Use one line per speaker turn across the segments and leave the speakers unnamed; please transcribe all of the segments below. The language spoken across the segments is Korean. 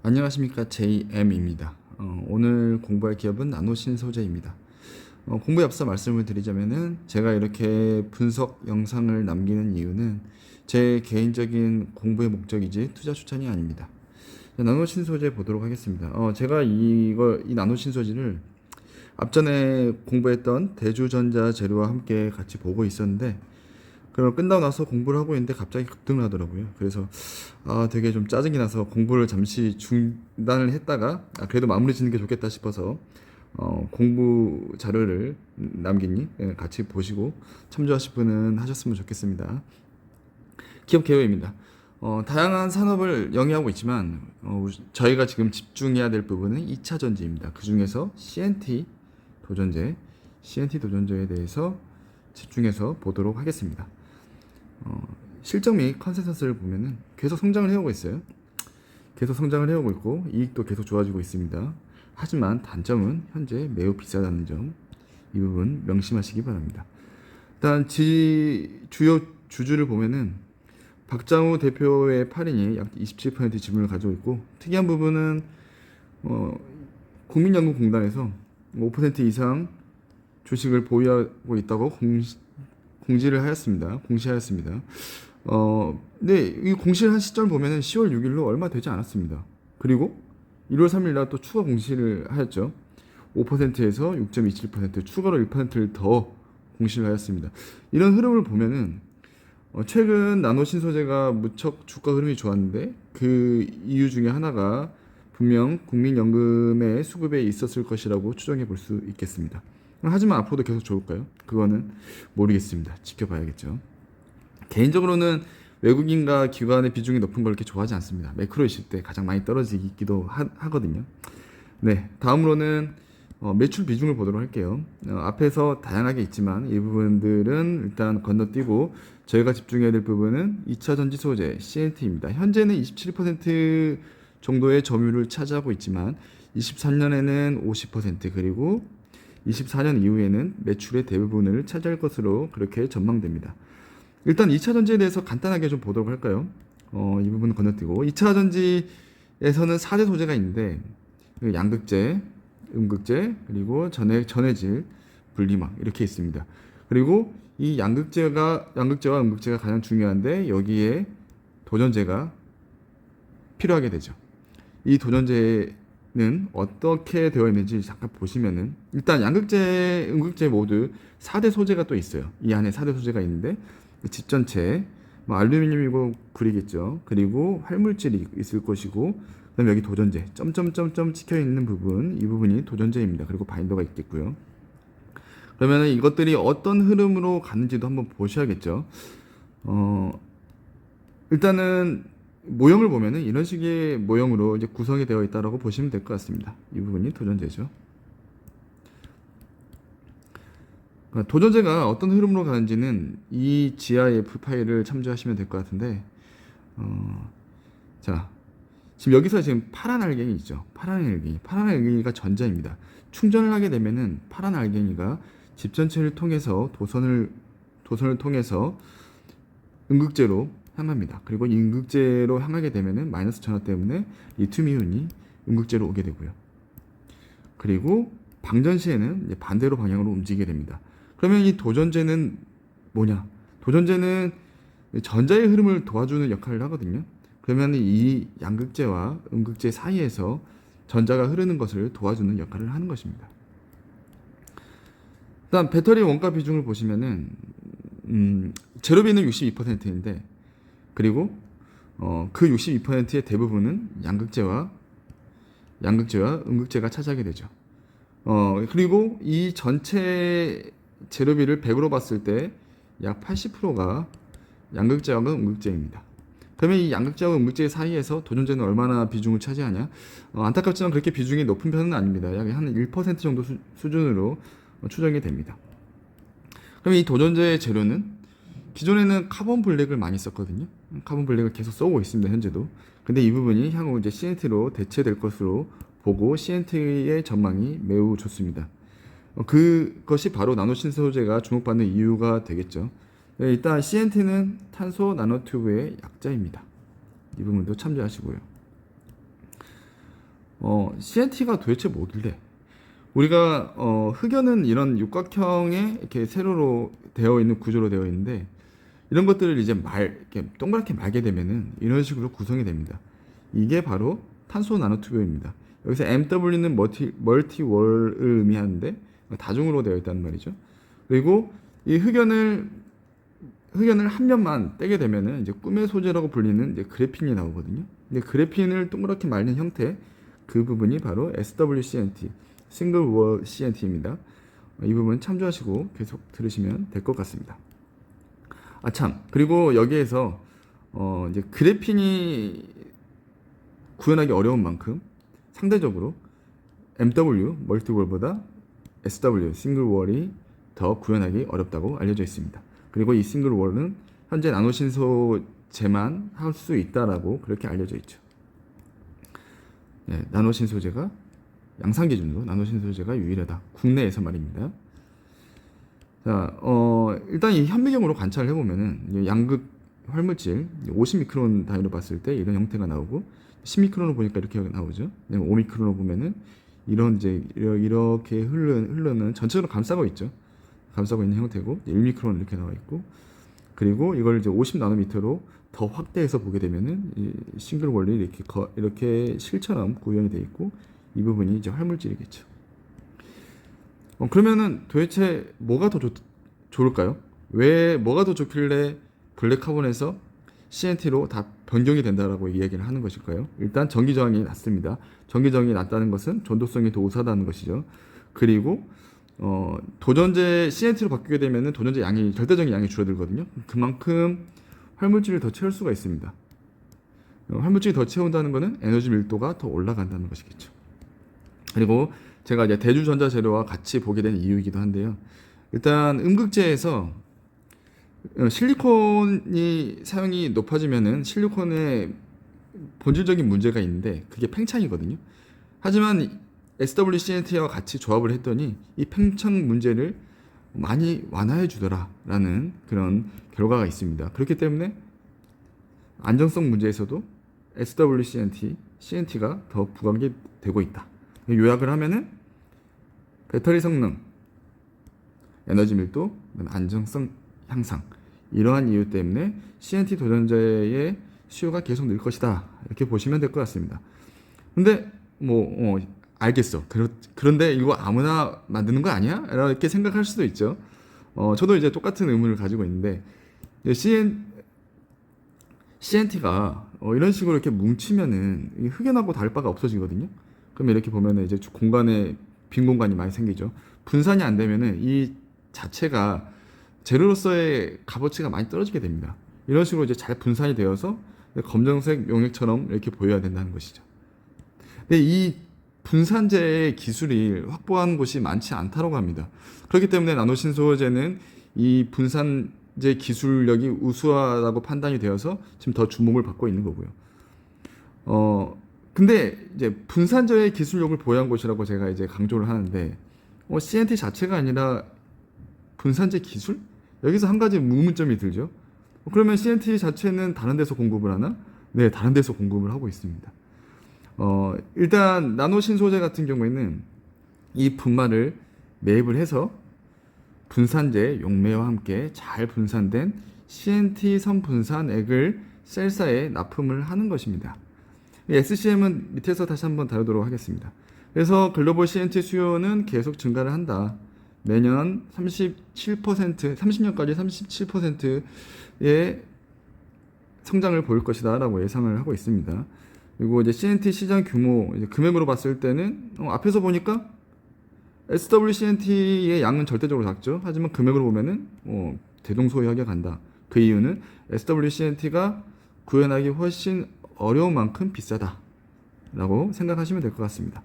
안녕하십니까 JM입니다. 어, 오늘 공부할 기업은 나노신 소재입니다. 어, 공부에 앞서 말씀을 드리자면은 제가 이렇게 분석 영상을 남기는 이유는 제 개인적인 공부의 목적이지 투자 추천이 아닙니다. 나노신 소재 보도록 하겠습니다. 어, 제가 이거 이 나노신 소재를 앞전에 공부했던 대주전자 재료와 함께 같이 보고 있었는데 그럼 끝나고 나서 공부를 하고 있는데 갑자기 급등을 하더라고요. 그래서 아 되게 좀 짜증이 나서 공부를 잠시 중단을 했다가 아, 그래도 마무리 짓는 게 좋겠다 싶어서 어, 공부 자료를 남기니 예, 같이 보시고 참조하실 분은 하셨으면 좋겠습니다. 기업 개요입니다. 어, 다양한 산업을 영위하고 있지만 어, 저희가 지금 집중해야 될 부분은 2차 전지입니다. 그 중에서 CNT 도전제, CNT 도전제에 대해서 집중해서 보도록 하겠습니다. 어, 실적 및 컨센서스를 보면은 계속 성장을 해오고 있어요. 계속 성장을 해오고 있고 이익도 계속 좋아지고 있습니다. 하지만 단점은 현재 매우 비싸다는 점, 이 부분 명심하시기 바랍니다. 일단 지 주요 주주를 보면은 박장우 대표의 8인이 약 27% 지분을 가지고 있고 특이한 부분은 어, 국민연금공단에서 5% 이상 주식을 보유하고 있다고 공시, 공지를 하였습니다. 공시하였습니다. 어, 근데 이 공시를 한 시점 보면은 10월 6일로 얼마 되지 않았습니다. 그리고 1월 3일 날 또 추가 공시를 하였죠. 5%에서 6.27% 추가로 1%를 더 공시를 하였습니다. 이런 흐름을 보면은 어, 최근 나노 신소재가 무척 주가 흐름이 좋았는데 그 이유 중에 하나가 분명 국민연금의 수급에 있었을 것이라고 추정해 볼 수 있겠습니다. 하지만 앞으로도 계속 좋을까요? 그거는 모르겠습니다. 지켜봐야겠죠. 개인적으로는 외국인과 기관의 비중이 높은 걸 이렇게 좋아하지 않습니다. 매크로 있을 때 가장 많이 떨어지기도 하, 하거든요. 네, 다음으로는 어, 매출 비중을 보도록 할게요. 어, 앞에서 다양하게 있지만 이 부분들은 일단 건너뛰고 저희가 집중해야 될 부분은 2차 전지 소재 CNT입니다. 현재는 27% 정도의 점유율을 차지하고 있지만 23년에는 50% 그리고 24년 이후에는 매출의 대부분을 차지할 것으로 그렇게 전망됩니다. 일단 2차 전지에 대해서 간단하게 좀 보도록 할까요? 어, 이 부분 건너뛰고 2차 전지에서는 4대 소재가 있는데 그 양극재, 음극재, 그리고 전해 전해질, 분리막 이렇게 있습니다. 그리고 이 양극재가 양극재와 음극재가 가장 중요한데 여기에 도전제가 필요하게 되죠. 이 도전제 는 어떻게 되어 있는지 잠깐 보시면은 일단 양극재, 음극재 모두 4대 소재가 또 있어요. 이 안에 4대 소재가 있는데 집 전체, 뭐 알루미늄이고 구리겠죠. 그리고 활물질이 있을 것이고 그다음에 여기 도전제 점점점점 찍혀 있는 부분 이 부분이 도전제입니다. 그리고 바인더가 있겠고요. 그러면 이것들이 어떤 흐름으로 가는지도 한번 보셔야겠죠. 어, 일단은 모형을 보면은 이런 식의 모형으로 이제 구성이 되어 있다라고 보시면 될 것 같습니다. 이 부분이 도전제죠. 그러니까 도전제가 어떤 흐름으로 가는지는 이 GIF 파일을 참조하시면 될 것 같은데, 어, 자, 지금 여기서 지금 파란 알갱이 있죠. 파란 알갱이. 파란 알갱이가 전자입니다. 충전을 하게 되면은 파란 알갱이가 집 전체를 통해서 도선을 도선을 통해서 음극재로 향합니다. 그리고 이 음극재로 향하게 되면은 마이너스 전하 때문에 리튬이온이 음극재로 오게 되고요. 그리고 방전 시에는 반대로 방향으로 움직이게 됩니다. 그러면 이 도전제는 뭐냐? 도전제는 전자의 흐름을 도와주는 역할을 하거든요. 그러면 이 양극재와 음극재 사이에서 전자가 흐르는 것을 도와주는 역할을 하는 것입니다. 일단 배터리 원가 비중을 보시면은 음, 제로비는 62%인데 그리고 어, 그 62%의 대부분은 양극재와 양극재와 음극재가 차지하게 되죠. 어, 그리고 이 전체 재료비를 100으로 봤을 때 약 80%가 양극재와 음극재입니다. 그러면 이 양극재와 음극재 사이에서 도전제는 얼마나 비중을 차지하냐? 어, 안타깝지만 그렇게 비중이 높은 편은 아닙니다. 약 한 1% 정도 수, 수준으로 추정이 됩니다. 그럼 이 도전제 재료는 기존에는 카본 블랙을 많이 썼거든요. 카본 블랙을 계속 써오고 있습니다. 현재도. 근데 이 부분이 향후 이제 CNT로 대체될 것으로 보고 CNT의 전망이 매우 좋습니다. 어, 그것이 바로 나노 신소재가 주목받는 이유가 되겠죠. 네, 일단 CNT는 탄소 나노튜브의 약자입니다. 이 부분도 참조하시고요. 어, CNT가 도대체 뭐길래? 우리가 어, 흑연은 이런 육각형의 이렇게 세로로 되어 있는 구조로 되어 있는데 이런 것들을 이제 말 이렇게 동그랗게 말게 되면은 이런 식으로 구성이 됩니다. 이게 바로 탄소 나노튜브입니다. 여기서 MW는 멀티 멀티월을 의미하는데 다중으로 되어 있다는 말이죠. 그리고 이 흑연을 흑연을 한 면만 떼게 되면은 이제 꿈의 소재라고 불리는 이제 그래핀이 나오거든요. 근데 그래핀을 동그랗게 말린 형태 그 부분이 바로 SWCNT 싱글 월 CNT입니다. 이 부분 참조하시고 계속 들으시면 될 것 같습니다. 아 참 그리고 여기에서 어 이제 그래핀이 구현하기 어려운 만큼 상대적으로 MW 멀티월보다 SW 싱글월이 더 구현하기 어렵다고 알려져 있습니다. 그리고 이 싱글월은 현재 나노신소재만 할 수 있다라고 그렇게 알려져 있죠. 네, 나노신소재가 양산 기준으로 나노신소재가 유일하다. 국내에서 말입니다. 자, 어, 일단 이 현미경으로 관찰을 해보면은 이 양극 활물질 50미크론 단위로 봤을 때 이런 형태가 나오고 10미크론으로 보니까 이렇게 나오죠. 5미크론으로 보면은 이런 이제 이렇게 흐르는, 흐르는 전체적으로 감싸고 있죠. 감싸고 있는 형태고 1미크론 이렇게 나와 있고 그리고 이걸 이제 50 나노미터로 더 확대해서 보게 되면은 이 싱글 원리 이렇게 거, 이렇게 실처럼 구현이 돼 있고 이 부분이 이제 활물질이겠죠. 어, 그러면은 도대체 뭐가 더 좋, 좋을까요? 왜 뭐가 더 좋길래 블랙 카본에서 CNT로 다 변경이 된다라고 이야기를 하는 것일까요? 일단 전기 저항이 낮습니다. 전기 저항이 낮다는 것은 전도성이 더 우수하다는 것이죠. 그리고 어, 도전제 CNT로 바뀌게 되면은 도전제 양이 절대적인 양이 줄어들거든요. 그만큼 활물질을 더 채울 수가 있습니다. 어, 활물질이 더 채운다는 것은 에너지 밀도가 더 올라간다는 것이겠죠. 그리고 제가 이제 대주전자 재료와 같이 보게 된 이유이기도 한데요. 일단 음극재에서 어, 실리콘이 사용이 높아지면은 실리콘에 본질적인 문제가 있는데 그게 팽창이거든요. 하지만 SWCNT와 같이 조합을 했더니 이 팽창 문제를 많이 완화해 주더라라는 그런 결과가 있습니다. 그렇기 때문에 안정성 문제에서도 SWCNT, CNT가 더 부각이 되고 있다. 요약을 하면은 배터리 성능, 에너지 밀도, 안정성 향상 이러한 이유 때문에 CNT 도전자의 수요가 계속 늘 것이다 이렇게 보시면 될 것 같습니다. 근데 뭐 어, 알겠어. 그렇, 그런데 이거 아무나 만드는 거 아니야? 이렇게 생각할 수도 있죠. 어, 저도 이제 똑같은 의문을 가지고 있는데 CN CNT가 어, 이런 식으로 이렇게 뭉치면은 이 흑연하고 다를 바가 없어지거든요. 그러면 이렇게 보면은 이제 공간에 빈 공간이 많이 생기죠. 분산이 안 되면은 이 자체가 재료로서의 값어치가 많이 떨어지게 됩니다. 이런 식으로 이제 잘 분산이 되어서 검정색 용액처럼 이렇게 보여야 된다는 것이죠. 근데 이 분산재의 기술이 확보한 곳이 많지 않다고 합니다. 그렇기 때문에 나노신소재는 이 분산재 기술력이 우수하다고 판단이 되어서 지금 더 주목을 받고 있는 거고요. 어, 근데 이제 분산재의 기술력을 보유한 곳이라고 제가 이제 강조를 하는데 어, CNT 자체가 아니라 분산재 기술? 여기서 한 가지 의문점이 들죠. 어, 그러면 CNT 자체는 다른 데서 공급을 하나? 네, 다른 데서 공급을 하고 있습니다. 어, 일단 나노 신소재 같은 경우에는 이 분말을 매입을 해서 분산재 용매와 함께 잘 분산된 CNT 선 분산액을 셀사에 납품을 하는 것입니다. 이 SCM은 밑에서 다시 한번 다루도록 하겠습니다. 그래서 글로벌 CNT 수요는 계속 증가를 한다. 매년 37%, 30년까지 37%의 성장을 보일 것이다라고 예상을 하고 있습니다. 그리고 이제 CNT 시장 규모 금액으로 봤을 때는 어, 앞에서 보니까 SWCNT의 양은 절대적으로 작죠. 하지만 금액으로 보면은 어, 대동소이하게 간다. 그 이유는 SWCNT가 구현하기 훨씬 어려운 만큼 비싸다라고 생각하시면 될 것 같습니다.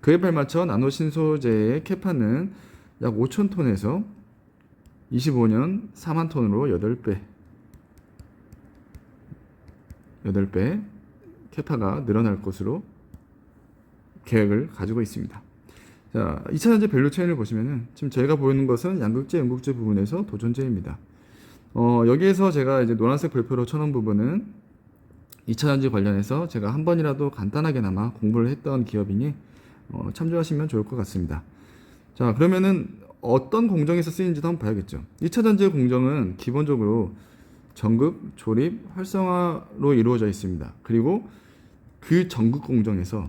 그에 발맞춰 나노 신소재의 캐파는 약 5천 톤에서 25년 4만 톤으로 8배 8배 캐파가 늘어날 것으로 계획을 가지고 있습니다. 자, 2차 전지 밸류 체인을 보시면은 지금 저희가 보이는 것은 양극재, 음극재 부분에서 도전재입니다. 어, 여기에서 제가 이제 노란색 별표로 쳐놓은 부분은 2차 전지 관련해서 제가 한 번이라도 간단하게나마 공부를 했던 기업이니 어, 참조하시면 좋을 것 같습니다. 자, 그러면은 어떤 공정에서 쓰이는지도 한번 봐야겠죠. 2차 전지 공정은 기본적으로 전극, 조립, 활성화로 이루어져 있습니다. 그리고 그 전극 공정에서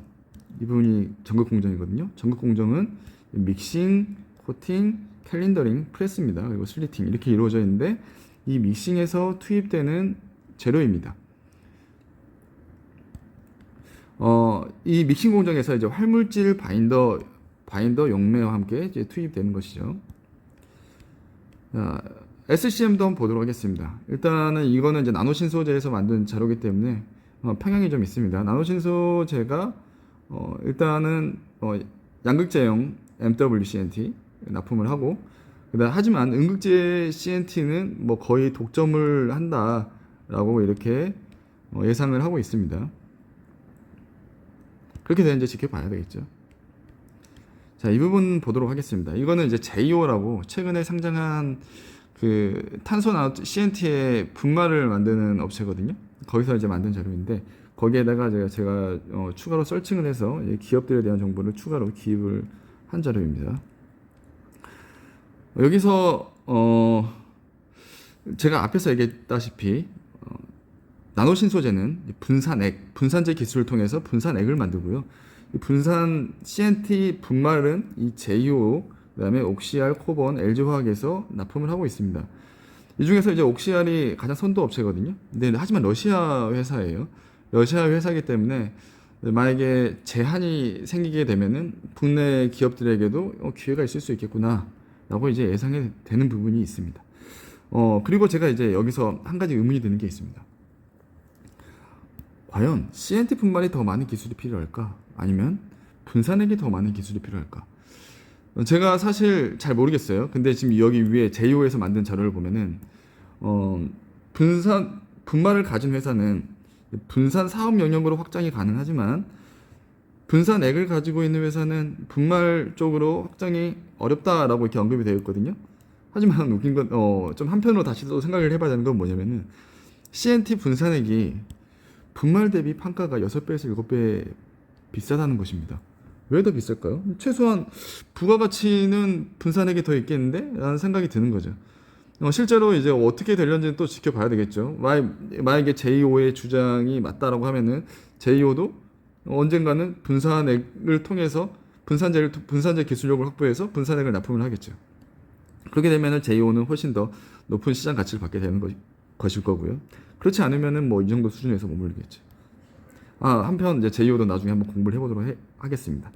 이 부분이 전극 공정이거든요. 전극 공정은 믹싱, 코팅, 캘린더링, 프레스입니다. 그리고 슬리팅 이렇게 이루어져 있는데 이 믹싱에서 투입되는 재료입니다. 어, 이 믹싱 공정에서 이제 활물질 바인더 바인더 용매와 함께 이제 투입되는 것이죠. 자, SCM도 한번 보도록 하겠습니다. 일단은 이거는 이제 나노신 소재에서 만든 자료이기 때문에 어, 평형이 좀 있습니다. 나노신 소재가 어, 일단은 어, 양극재용 MWCNT 납품을 하고 그다음 하지만 음극재 CNT는 뭐 거의 독점을 한다라고 이렇게 어, 예상을 하고 있습니다. 그렇게 되는지 지켜봐야 되겠죠. 자, 이 부분 보도록 하겠습니다. 이거는 이제 제이오라고 최근에 상장한 그 탄소 나노 CNT의 분말을 만드는 업체거든요. 거기서 이제 만든 자료인데 거기에다가 제가 제가 어, 추가로 설칭을 해서 이 기업들에 대한 정보를 추가로 기입을 한 자료입니다. 여기서 어 제가 앞에서 얘기했다시피 어, 나노신 소재는 분산액, 분산제 기술을 통해서 분산액을 만들고요. 이 분산 CNT 분말은 이 JO 그다음에 옥시알, 코본, LG 화학에서 납품을 하고 있습니다. 이 중에서 이제 옥시알이 가장 선도 업체거든요. 근데 하지만 러시아 회사예요. 러시아 회사이기 때문에 만약에 제한이 생기게 되면은 국내 기업들에게도 어, 기회가 있을 수 있겠구나라고 이제 예상이 되는 부분이 있습니다. 어 그리고 제가 이제 여기서 한 가지 의문이 드는 게 있습니다. 과연 CNT 분말이 더 많은 기술이 필요할까? 아니면 분산액이 더 많은 기술이 필요할까? 어, 제가 사실 잘 모르겠어요. 근데 지금 여기 위에 제이오에서 만든 자료를 보면은 어, 분산 분말을 가진 회사는 분산 사업 영역으로 확장이 가능하지만 분산액을 가지고 있는 회사는 분말 쪽으로 확장이 어렵다라고 이렇게 언급이 되어 있거든요. 하지만 웃긴 건, 어, 좀 한편으로 다시 또 생각을 해봐야 되는 건 뭐냐면은 CNT 분산액이 분말 대비 판가가 6배에서 7배 비싸다는 것입니다. 왜 더 비쌀까요? 최소한 부가가치는 분산액이 더 있겠는데? 라는 생각이 드는 거죠. 어, 실제로 이제 어떻게 되려는지는 또 지켜봐야 되겠죠. 만약에 JO의 주장이 맞다라고 하면은 JO도 언젠가는 분산액을 통해서 분산제를 분산제 기술력을 확보해서 분산액을 납품을 하겠죠. 그렇게 되면은 JO는 훨씬 더 높은 시장 가치를 받게 되는 것, 것일 거고요. 그렇지 않으면은 뭐 이 정도 수준에서 머물겠죠. 아 한편 이제 JO도 나중에 한번 공부를 해보도록 해, 하겠습니다.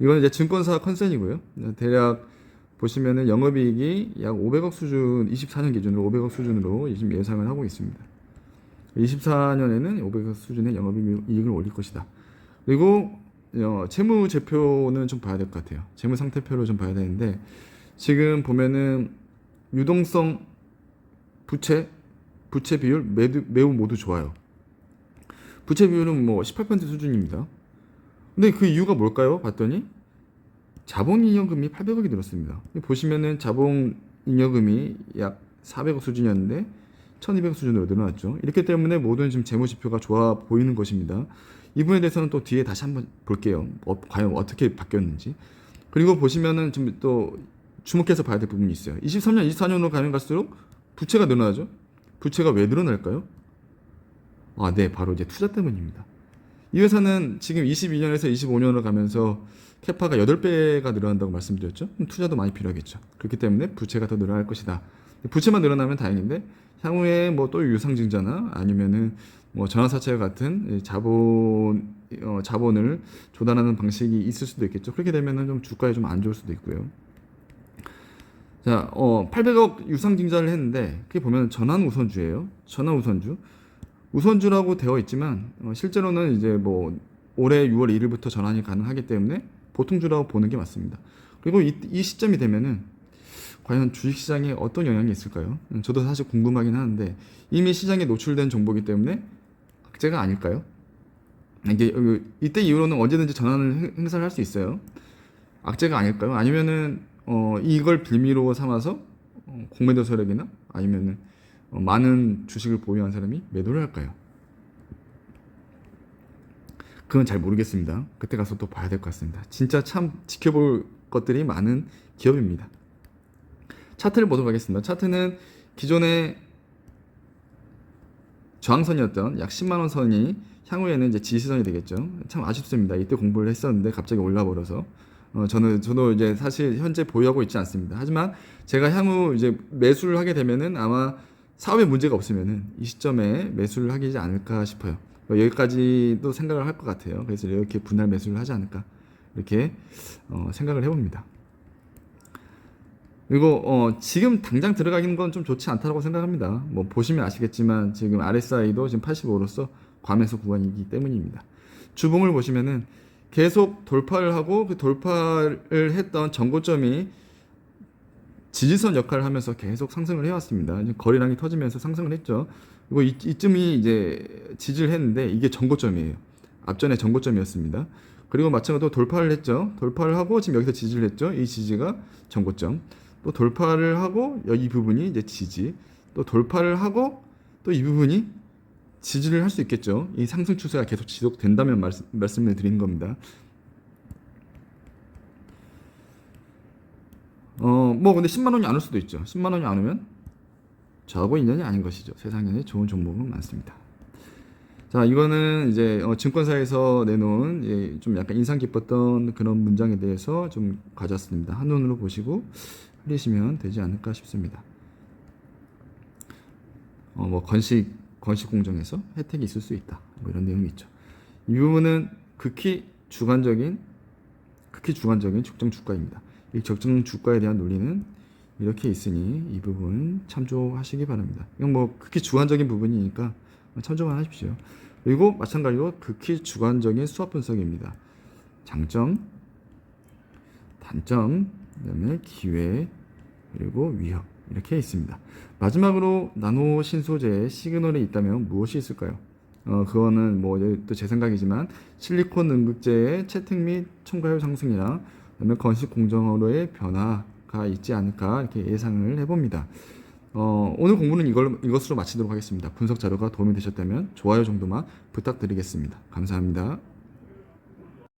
이건 이제 증권사 컨센이고요. 대략 보시면은 영업이익이 약 500억 수준, 24년 기준으로 500억 수준으로 지금 예상을 하고 있습니다. 24년에는 500억 수준의 영업이익을 올릴 것이다. 그리고 어, 재무제표는 좀 봐야 될 것 같아요. 재무 상태표를 좀 봐야 되는데 지금 보면은 유동성 부채 부채 비율 매우, 매우 모두 좋아요. 부채 비율은 뭐 18% 수준입니다. 근데 그 이유가 뭘까요? 봤더니 자본잉여금이 800억이 늘었습니다. 보시면은 자본잉여금이 약 400억 수준이었는데 1200억 수준으로 늘어났죠. 이렇기 때문에 모든 지금 재무지표가 좋아 보이는 것입니다. 이 부분에 대해서는 또 뒤에 다시 한번 볼게요. 어, 과연 어떻게 바뀌었는지. 그리고 보시면은 지금 또 주목해서 봐야 될 부분이 있어요. 23년, 24년으로 가면 갈수록 부채가 늘어나죠. 부채가 왜 늘어날까요? 아, 네, 바로 이제 투자 때문입니다. 이 회사는 지금 22년에서 25년으로 가면서 캐파가 8배가 늘어난다고 말씀드렸죠. 투자도 많이 필요하겠죠. 그렇기 때문에 부채가 더 늘어날 것이다. 부채만 늘어나면 다행인데 향후에 뭐 또 유상증자나 아니면은 뭐 전환사채 같은 자본 어, 자본을 조달하는 방식이 있을 수도 있겠죠. 그렇게 되면은 좀 주가에 좀 안 좋을 수도 있고요. 자, 어, 800억 유상 증자를 했는데 그게 보면 전환 우선주예요. 전환 우선주. 우선주라고 되어 있지만 어, 실제로는 이제 뭐 올해 6월 1일부터 전환이 가능하기 때문에 보통주라고 보는 게 맞습니다. 그리고 이, 이 시점이 되면은 과연 주식시장에 어떤 영향이 있을까요? 음, 저도 사실 궁금하긴 하는데 이미 시장에 노출된 정보기 때문에 악재가 아닐까요? 이게 어, 이때 이후로는 언제든지 전환을 행사를 할 수 있어요. 악재가 아닐까요? 아니면은 어, 이걸 빌미로 삼아서 어, 공매도 세력이나 아니면은 어, 많은 주식을 보유한 사람이 매도를 할까요? 그건 잘 모르겠습니다. 그때 가서 또 봐야 될 것 같습니다. 진짜 참 지켜볼 것들이 많은 기업입니다. 차트를 보도록 하겠습니다. 차트는 기존에 저항선이었던 약 10만 원 선이 향후에는 이제 지지선이 되겠죠. 참 아쉽습니다. 이때 공부를 했었는데 갑자기 올라 버려서 어, 저는 저도 이제 사실 현재 보유하고 있지 않습니다. 하지만 제가 향후 이제 매수를 하게 되면은 아마 사업에 문제가 없으면은 이 시점에 매수를 하지 않을까 싶어요. 어, 여기까지도 생각을 할 것 같아요. 그래서 이렇게 분할 매수를 하지 않을까 이렇게 어, 생각을 해봅니다. 그리고 어, 지금 당장 들어가기는 건 좀 좋지 않다고 생각합니다. 뭐 보시면 아시겠지만 지금 RSI도 지금 85로서 과매수 구간이기 때문입니다. 주봉을 보시면은 계속 돌파를 하고 그 돌파를 했던 전고점이 지지선 역할을 하면서 계속 상승을 해왔습니다. 거래량이 터지면서 상승을 했죠. 그리고 이, 이쯤이 이제 지지를 했는데 이게 전고점이에요. 앞전에 전고점이었습니다. 그리고 마찬가지로 돌파를 했죠. 돌파를 하고 지금 여기서 지지를 했죠. 이 지지가 전고점. 또 돌파를 하고 여기 이 부분이 이제 지지. 또 돌파를 하고 또 이 부분이 지지를 할 수 있겠죠. 이 상승 추세가 계속 지속된다면 말씀, 말씀을 드리는 겁니다. 어, 뭐 근데 10만 원이 안 올 수도 있죠. 10만 원이 안 오면 저하고 인연이 아닌 것이죠. 세상에 좋은 종목은 많습니다. 자, 이거는 이제 어, 증권사에서 내놓은 예, 좀 약간 인상 깊었던 그런 문장에 대해서 좀 가졌습니다. 한눈으로 보시고 흘리시면 되지 않을까 싶습니다. 어, 뭐 건식 건식 공정에서 혜택이 있을 수 있다. 뭐 이런 내용이 있죠. 이 부분은 극히 주관적인 극히 주관적인 적정 주가입니다. 이 적정 주가에 대한 논리는 이렇게 있으니 이 부분 참조하시기 바랍니다. 이건 뭐 극히 주관적인 부분이니까 참조만 하십시오. 그리고 마찬가지로 극히 주관적인 수학 분석입니다. 장점, 단점, 그다음에 기회, 그리고 위협 이렇게 있습니다. 마지막으로 나노 신소재에 시그널이 있다면 무엇이 있을까요? 어 그거는 뭐 또 제 생각이지만 실리콘 응급제의 채택 및 첨가율 상승이나 그다음에 건식 공정어로의 변화가 있지 않을까 이렇게 예상을 해봅니다. 어, 오늘 공부는 이걸, 이것으로 마치도록 하겠습니다. 분석 자료가 도움이 되셨다면 좋아요 정도만 부탁드리겠습니다. 감사합니다.